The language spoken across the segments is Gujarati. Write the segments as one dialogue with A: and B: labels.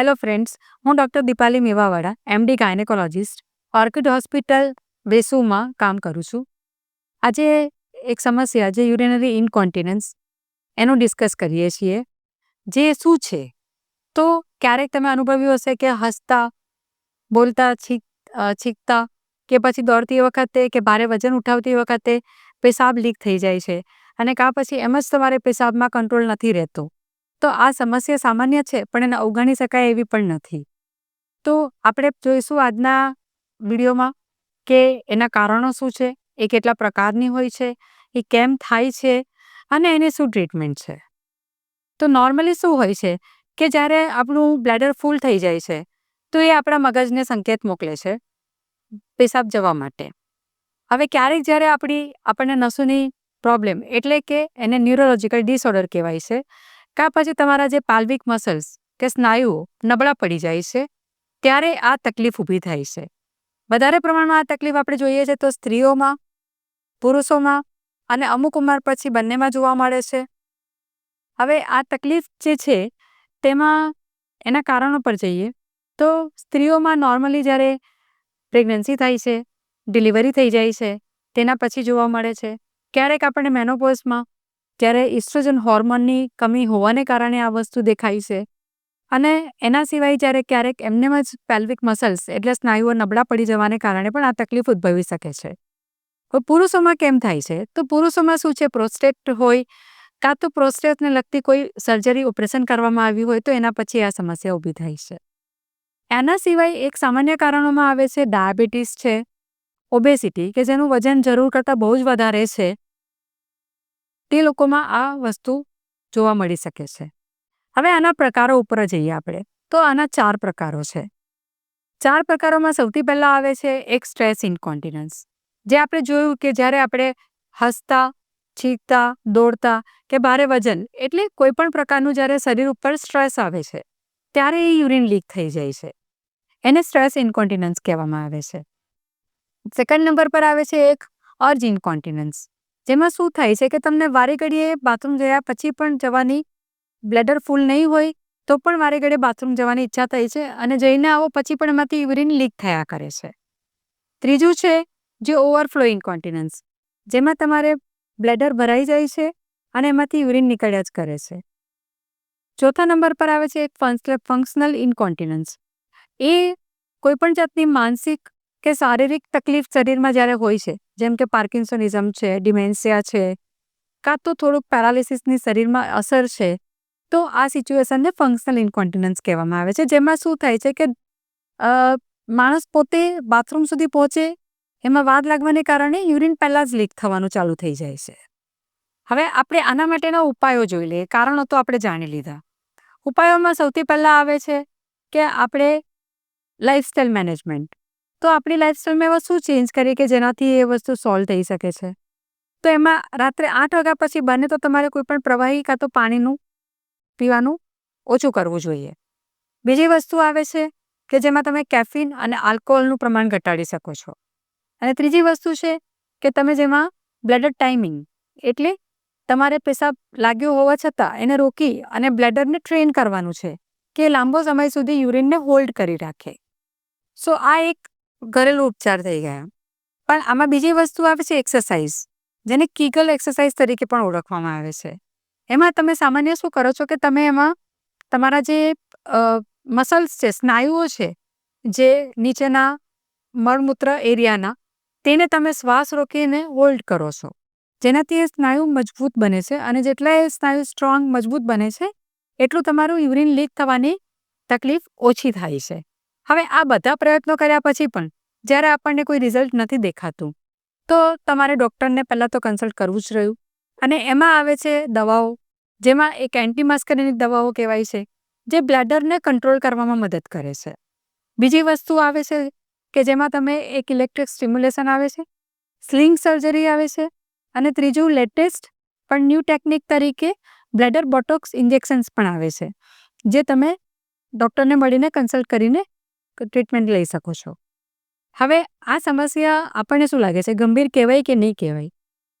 A: હેલો ફ્રેન્ડ્સ હું doctor Deepali Mevawala MD gynaecologist Orchid hospital વેસુમાં કામ કરું છું. આજે એક સમસ્યા જે યુરિનરી ઇનકોન્ટિનન્સ એનું ડિસ્કસ કરીએ છીએ. જે શું છે? તો ક્યારેક તમે અનુભવ્યું હશે કે હસતા, બોલતા, છીક છીકતા, કે પછી દોડતી વખતે કે ભારે વજન ઉઠાવતી વખતે પેશાબ લીક થઈ જાય છે. અને કાં પછી એમ જ તમારે પેશાબમાં કંટ્રોલ નથી રહેતો. તો આ સમસ્યા સામાન્ય છે, પણ એને અવગણી શકાય એવી પણ નથી. તો આપણે જોઈશું આજના વિડીયોમાં કે એના કારણો શું છે, એ કેટલા પ્રકારની હોય છે, એ કેમ થાય છે, અને એની શું ટ્રીટમેન્ટ છે. તો નોર્મલી શું હોય છે કે જ્યારે આપણું બ્લેડર ફૂલ થઈ જાય છે, તો એ આપણા મગજને સંકેત મોકલે છે, પેશાબ જવા માટે. હવે ક્યારેક જ્યારે આપણી, આપણને નસોની પ્રોબ્લેમ એટલે કે એને ન્યુરોલોજીકલ ડિસઓર્ડર કહેવાય છે કાં પછી તમારા જે પાલ્વિક મસલ્સ કે સ્નાયુઓ નબળા પડી જાય છે, ત્યારે આ તકલીફ ઊભી થાય છે. વધારે પ્રમાણમાં આ તકલીફ આપણે જોઈએ છે તો સ્ત્રીઓમાં, પુરુષોમાં અને અમુક ઉંમર પછી બંનેમાં જોવા મળે છે. હવે આ તકલીફ જે છે તેમાં એના કારણો પર જઈએ. તો સ્ત્રીઓમાં નોર્મલી જ્યારે પ્રેગ્નન્સી થાય છે ડિલિવરી થઈ જાય છે, તેના પછી જોવા મળે છે. ક્યારેક આપણને મેનોપોઝમાં ત્યારે ઇસ્ટ્રોજન હોર્મોનની કમી હોવાને કારણે આ વસ્તુ દેખાય છે. અને એના સિવાય જ્યારે ક્યારેક એમનેમ જ પેલ્વિક મસલ્સ એટલે સ્નાયુઓ નબળા પડી જવાને કારણે પણ આ તકલીફ ઉદ્ભવી શકે છે. પુરુષોમાં કેમ થાય છે? તો પુરુષોમાં શું છે? પ્રોસ્ટેટ હોય કાં તો પ્રોસ્ટેટને લગતી કોઈ સર્જરી ઓપરેશન કરવામાં આવ્યું હોય તો એના પછી આ સમસ્યા ઊભી થાય છે. એના સિવાય એક સામાન્ય કારણોમાં આવે છે ડાયાબિટીસ છે ઓબેસિટી કે જેનું વજન જરૂર કરતાં બહુ જ વધારે છે. તે લોકોમાં આ વસ્તુ જોવા મળી શકે છે. હવે આના પ્રકારો ઉપર જઈએ આપણે. તો આના ચાર પ્રકારો છે. ચાર પ્રકારોમાં સૌથી પહેલાં આવે છે એક સ્ટ્રેસ ઇનકોન્ટિનન્સ. જે આપણે જોયું કે જ્યારે આપણે હસતા છીંકતા દોડતા કે ભારે વજન એટલે કોઈ પણ પ્રકારનું જ્યારે શરીર ઉપર સ્ટ્રેસ આવે છે, ત્યારે એ યુરિન લીક થઈ જાય છે. એને સ્ટ્રેસ ઇનકોન્ટિનન્સ કહેવામાં આવે છે. સેકન્ડ નંબર પર આવે છે એક અર્જ ઇનકોન્ટિનન્સ. જેમાં શું થાય છે કે તમને વારે ઘડીએ બાથરૂમ જયા પછી પણ જવાની બ્લેડર ફૂલ નહીં હોય, તો પણ વારે ઘડીએ બાથરૂમ જવાની ઈચ્છા થઈ છે અને જઈને આવો પછી પણ એમાંથી યુરિન લીક થયા કરે છે. ત્રીજું છે જે ઓવરફ્લો ઇન્કોન્ટિનન્સ જેમાં તમારે બ્લેડર ભરાઈ જાય છે અને એમાંથી યુરિન નીકળ્યા જ કરે છે. ચોથા નંબર પર આવે છે એક ફંક્શનલ ઇન્કોન્ટિનન્સ એ કોઈપણ જાતની માનસિક કે શારીરિક તકલીફ શરીરમાં જ્યારે હોય છે, જેમ કે પાર્કિન્સોનિઝમ છે, ડિમેન્સિયા છે, કાં તો થોડુંક પેરાલિસિસની શરીરમાં અસર છે, તો આ સિચ્યુએશનને ફંક્શનલ ઇન્કોન્ટિનન્સ કહેવામાં આવે છે, જેમાં શું થાય છે કે માણસ પોતે બાથરૂમ સુધી પહોંચે, એમાં વાદ લાગવાને કારણે યુરિન પહેલાં જ લીક થવાનું ચાલુ થઈ જાય છે. હવે આપણે આના માટેના ઉપાયો જોઈ લઈએ, કારણો તો આપણે જાણી લીધા. ઉપાયોમાં સૌથી પહેલાં આવે છે કે આપણે લાઇફસ્ટાઈલ મેનેજમેન્ટ તો આપણી લાઈફસ્ટાઈલમાં એવા શું ચેન્જ કરીએ કે જેનાથી એ વસ્તુ સોલ્વ થઈ શકે છે? તો એમાં રાત્રે આઠ વાગ્યા પછી બને તો તમારે કોઈ પણ પ્રવાહી કાં તો પાણીનું પીવાનું ઓછું કરવું જોઈએ. બીજી વસ્તુ આવે છે કે જેમાં તમે કેફીન અને આલ્કોહોલનું પ્રમાણ ઘટાડી શકો છો. અને ત્રીજી વસ્તુ છે કે તમે જેમાં બ્લેડર ટાઈમિંગ એટલે તમારે પેશાબ લાગ્યો હોવા છતાં એને રોકી અને બ્લેડરને ટ્રેન કરવાનું છે કે લાંબો સમય સુધી યુરિનને હોલ્ડ કરી રાખે. સો આ એક ઘરેલું ઉપચાર થઈ ગયા પણ આમાં બીજી વસ્તુ આવે છે એક્સરસાઇઝ, જેને કીગલ એક્સરસાઇઝ તરીકે પણ ઓળખવામાં આવે છે. એમાં તમે સામાન્ય શું કરો છો કે તમે એમાં તમારા જે મસલ્સ છે, સ્નાયુઓ છે, જે નીચેના મળમૂત્ર એરિયાના, તેને તમે શ્વાસ રોકીને હોલ્ડ કરો છો. જેનાથી એ સ્નાયુ મજબૂત બને છે અને જેટલા એ સ્નાયુ સ્ટ્રોંગ મજબૂત બને છે, એટલું તમારું યુરિન લીક થવાની તકલીફ ઓછી થાય છે. હવે આ બધા પ્રયત્નો કર્યા પછી પણ જ્યારે આપણને કોઈ રિઝલ્ટ નથી દેખાતું, તો તમારે ડૉક્ટરને પહેલાં તો કન્સલ્ટ કરવું જ રહ્યું. અને એમાં આવે છે દવાઓ, જેમાં એક એન્ટીમાસ્કરીની દવાઓ કહેવાય છે, જે બ્લેડરને કંટ્રોલ કરવામાં મદદ કરે છે. બીજી વસ્તુ આવે છે કે જેમાં તમે એક ઇલેક્ટ્રિક સ્ટિમ્યુલેશન આવે છે, સ્લિંગ સર્જરી આવે છે, અને ત્રીજું લેટેસ્ટ પણ ન્યૂ ટેકનિક તરીકે બ્લેડર બોટોક્સ ઇન્જેક્શન્સ પણ આવે છે, જે તમે ડૉક્ટરને મળીને કન્સલ્ટ કરીને ટ્રીટમેન્ટ લઈ શકો છો. હવે આ સમસ્યા આપણને શું લાગે છે? ગંભીર કહેવાય કે નહીં કહેવાય?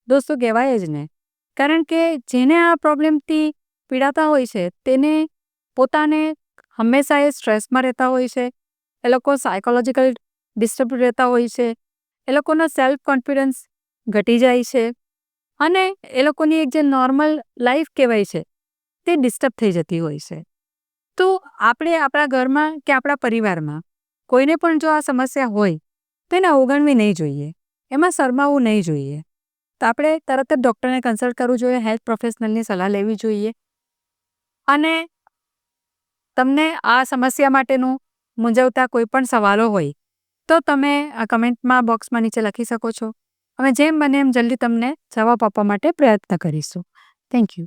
A: દોસ્તો, કહેવાય જ ને. કારણ કે જેને આ પ્રોબ્લેમથી પીડાતા હોય છે, તેને પોતાને હંમેશા એ સ્ટ્રેસમાં રહેતા હોય છે, એ લોકો સાયકોલોજીકલ ડિસ્ટર્બ રહેતા હોય છે, એ લોકોનો સેલ્ફ કોન્ફિડન્સ ઘટી જાય છે અને એ લોકોની એક જે નોર્મલ લાઈફ કહેવાય છે, તે ડિસ્ટર્બ થઈ જતી હોય છે. તો આપણે આપણા ઘરમાં કે આપણા પરિવારમાં કોઈને પણ જો આ સમસ્યા હોય, તો એને અવગણવી નહીં જોઈએ. એમાં શરમાવવું નહીં જોઈએ. તો આપણે તરત જ ડૉક્ટરને કન્સલ્ટ કરવું જોઈએ હેલ્થ પ્રોફેશનલની સલાહ લેવી જોઈએ. અને તમને આ સમસ્યા માટેનું મૂંઝવતા કોઈ પણ સવાલો હોય, તો તમે આ કમેન્ટમાં બોક્સમાં નીચે લખી શકો છો. અમે જેમ બને એમ જલ્દી તમને જવાબ આપવા માટે પ્રયત્ન કરીશું. Thank you